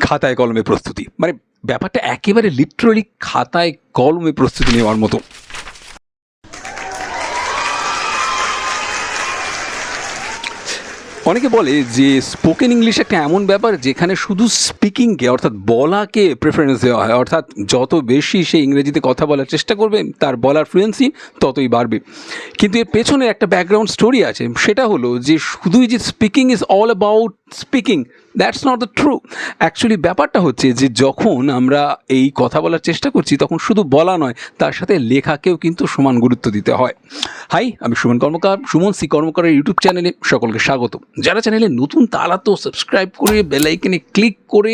খাতায় কলমে প্রস্তুতি। মানে ব্যাপারটা একেবারে লিটারালি খাতায় কলমে প্রস্তুতি নেওয়ার মতো। অনেকে বলে যে স্পোকেন ইংলিশ একটা এমন ব্যাপার যেখানে শুধু স্পিকিংকে অর্থাৎ বলাকে প্রেফারেন্স দেওয়া হয়। অর্থাৎ যত বেশি সে ইংরেজিতে কথা বলার চেষ্টা করবে, তার বলার ফ্লুয়েন্সি ততই বাড়বে। কিন্তু এর পেছনে একটা ব্যাকগ্রাউন্ড স্টোরি আছে। সেটা হলো যে শুধুই যে speaking is all about speaking that's not the true actually ব্যাপারটা হচ্ছে যে যখন আমরা এই কথা বলার চেষ্টা করছি, তখন শুধু বলা নয়, তার সাথে লেখাকেও কিন্তু সমান গুরুত্ব দিতে হয়। হাই আমি সুমন কর্মকার, সুমন সি কর্মকারের ইউটিউব চ্যানেলে সকলকে স্বাগত। যারা চ্যানেলে নতুন, তারা তো সাবস্ক্রাইব করে বেলাইকেনে ক্লিক করে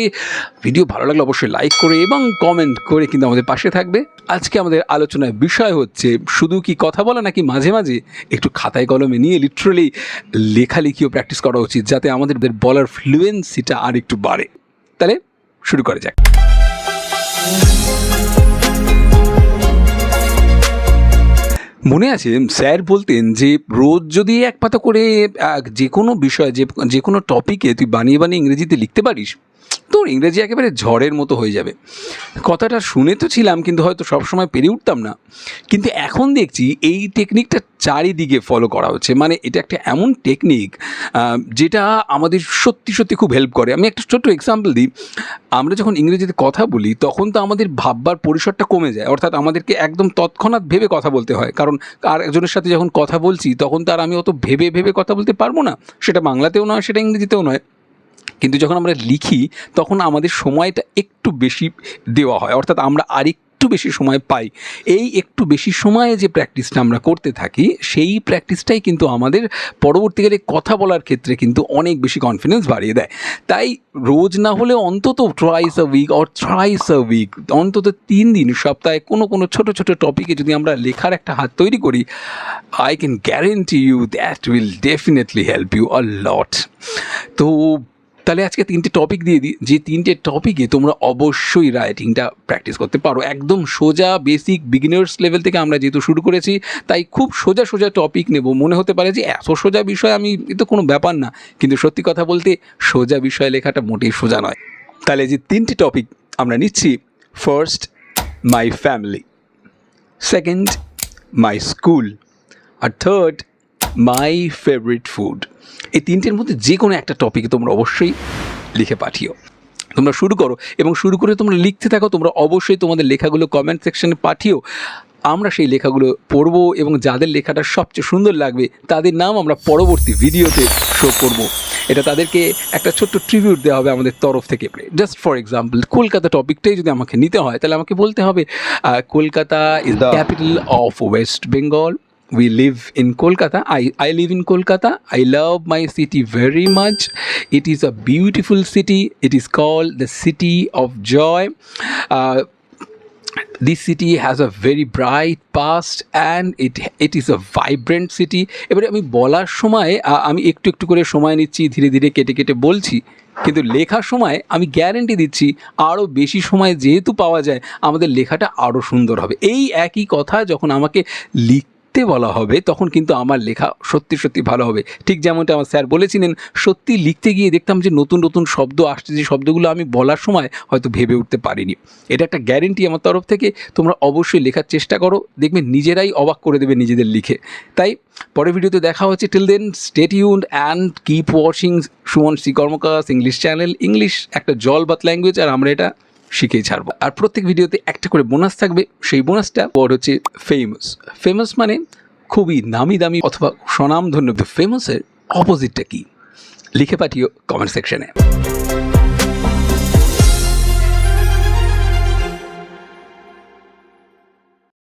ভিডিও ভালো লাগলে অবশ্যই লাইক করে এবং কমেন্ট করে কিন্তু আমাদের পাশে থাকবে। আজকে আমাদের আলোচনার বিষয় হচ্ছে, শুধু কি কথা বলা নাকি মাঝে মাঝে একটু খাতায় কলমে নিয়ে লিটারালি লেখালেখিও প্র্যাকটিস করা উচিত, যাতে আমাদের বলার ফ্লুয়েন্সিটা আর একটু বাড়ে। তাহলে শুরু করা যাক। মনে আছে, স্যার বলতেন যে রোজ যদি এক পাতা করে যে কোনো বিষয়, যে যে কোনো টপিকে তুই বানিয়ে বানিয়ে ইংরেজিতে লিখতে পারিস তোর ইংরেজি একেবারে ঝড়ের মতো হয়ে যাবে। কথাটা শুনে তো ছিলাম, কিন্তু হয়তো সবসময় পেরে উঠতাম না। কিন্তু এখন দেখছি এই টেকনিকটা চারিদিকে ফলো করা হচ্ছে। মানে এটা একটা এমন টেকনিক যেটা আমাদের সত্যি সত্যি খুব হেল্প করে। আমি একটা ছোট্ট এক্সাম্পল দিই। আমরা যখন ইংরেজিতে কথা বলি, তখন তো আমাদের ভাববার পরিসরটা কমে যায়। অর্থাৎ আমাদেরকে একদম তৎক্ষণাৎ ভেবে কথা বলতে হয়। কারণ আর একজনের সাথে যখন কথা বলছি, তখন তো আর আমি অত ভেবে ভেবে কথা বলতে পারব না। সেটা বাংলাতেও নয়, সেটা ইংরেজিতেও নয়। কিন্তু যখন আমরা লিখি, তখন আমাদের সময়টা একটু বেশি দেওয়া হয়। অর্থাৎ আমরা আরেকটু বেশি সময় পাই। এই একটু বেশি সময়ে যে প্র্যাকটিসটা আমরা করতে থাকি, সেই প্র্যাকটিসটাই কিন্তু আমাদের পরবর্তীকালে কথা বলার ক্ষেত্রে কিন্তু অনেক বেশি কনফিডেন্স বাড়িয়ে দেয়। তাই রোজ না হলে অন্তত twice a week or thrice a week অন্তত তিন দিন, সপ্তাহে কোনো কোনো ছোট ছোট টপিকে যদি আমরা লেখার একটা হাত তৈরি করি I can guarantee you that will definitely help you a lot তো তাহলে আজকে তিনটে টপিক দিয়ে দিই যে তিনটে টপিকে তোমরা অবশ্যই রাইটিংটা প্র্যাকটিস করতে পারো। একদম সোজা বেসিক বিগিনার্স লেভেল থেকে আমরা যেহেতু শুরু করেছি, তাই খুব সোজা সোজা টপিক নেব। মনে হতে পারে যে এত সোজা বিষয় আমি, এ তো কোনো ব্যাপার না। কিন্তু সত্যি কথা বলতে সোজা বিষয় লেখাটা মোটেই সোজা নয়। তাহলে যে তিনটে টপিক আমরা নিচ্ছি। First my family second my school R third my favourite food এই তিনটের মধ্যে যে কোনো একটা টপিকে তোমরা অবশ্যই লিখে পাঠিও। তোমরা শুরু করো এবং শুরু করে তোমরা লিখতে থাকো তোমরা অবশ্যই তোমাদের লেখাগুলো কমেন্ট সেকশনে পাঠিও। আমরা সেই লেখাগুলো পড়ব এবং যাদের লেখাটা সবচেয়ে সুন্দর লাগবে তাদের নাম আমরা পরবর্তী ভিডিওতে শো করব। এটা তাদেরকে একটা ছোট্ট ট্রিবিউট দেওয়া হবে আমাদের তরফ থেকে। জাস্ট ফর এক্সাম্পল কলকাতা টপিকটাই যদি আমাকে নিতে হয় তাহলে আমাকে বলতে হবে Kolkata is the capital of West Bengal we live in kolkata i i live in kolkata i love my city very much it is a beautiful city it is called the city of joy uh, this city has a very bright past and it it is a vibrant city এবারে আমি বলার সময় আমি একটু একটু করে সময় নিচ্ছি ধীরে ধীরে কেটে কেটে বলছি কিন্তু লেখার সময় আমি গ্যারেন্টি দিচ্ছি আরও বেশি সময় যেহেতু পাওয়া যায় আমাদের লেখাটা আরও সুন্দর হবে এই একই কথা যখন আমাকে লিখতে বলা হবে, তখন কিন্তু আমার লেখা সত্যি সত্যি ভালো হবে। ঠিক যেমনটা আমার স্যার বলেছিলেন, সত্যি লিখতে গিয়ে দেখতাম যে নতুন নতুন শব্দ আসছে, যে শব্দগুলো আমি বলার সময় হয়তো ভেবে উঠতে পারিনি। এটা একটা গ্যারেন্টি আমার তরফ থেকে, তোমরা অবশ্যই লেখার চেষ্টা করো, দেখবে নিজেরাই অবাক করে দেবে নিজেদের লিখে। তাই পরের ভিডিওতে দেখা হচ্ছে till then stay Yoon and keep watching Suman C কর্মকাস English channel English একটা জলবাত ল্যাঙ্গুয়েজ আর আমরা এটা শিখেই ছাড়বো। আর প্রত্যেক ভিডিওতে একটা করে বোনাস থাকবে, সেই বোনাসটা বড় হচ্ছে ফেমাস ফেমাস মানে খুবই নামি দামি অথবা স্বনামধন্য ফেমাসের অপোজিটটা কি? লিখে পাঠিও কমেন্ট সেকশনে